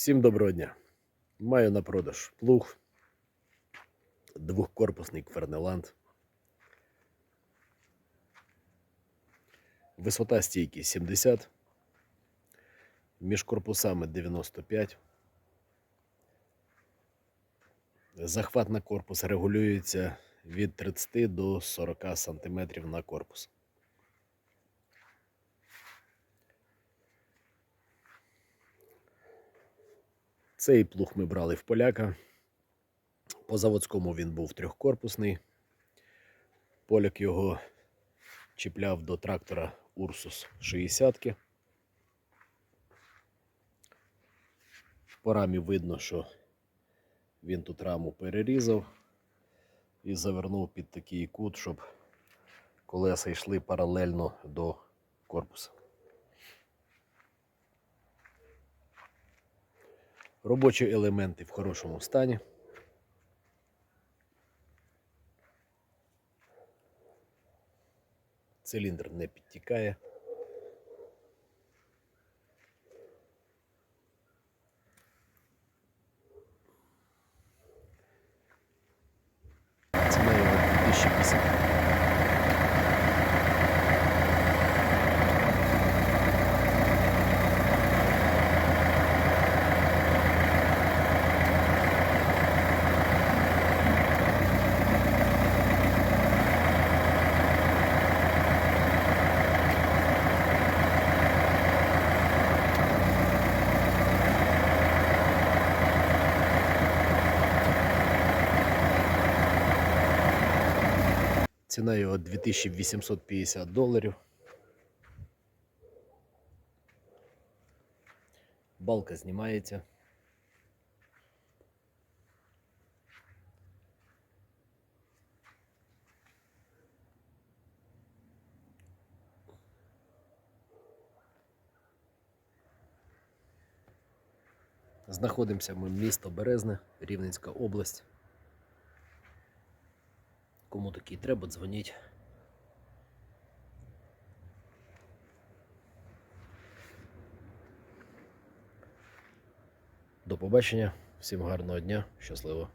Всім доброго дня. Маю на продаж плуг, двохкорпусний Квернеланд. Висота стійки 70, між корпусами 95. Захват на корпус регулюється від 30 до 40 см на корпус. Цей плуг ми брали в поляка. По заводському він був трьохкорпусний. Поляк його чіпляв до трактора Урсус 60. По рамі видно, що він тут раму перерізав і завернув під такий кут, щоб колеса йшли паралельно до корпуса. Робочі елементи в хорошому стані. Циліндр не підтікає. Ціна його 2050. Ціна його 2850 доларів. Балка знімається. Знаходимося ми місто Березне, Рівненська область. Кому такий треба, дзвоніть. До побачення, всім гарного дня, щасливо.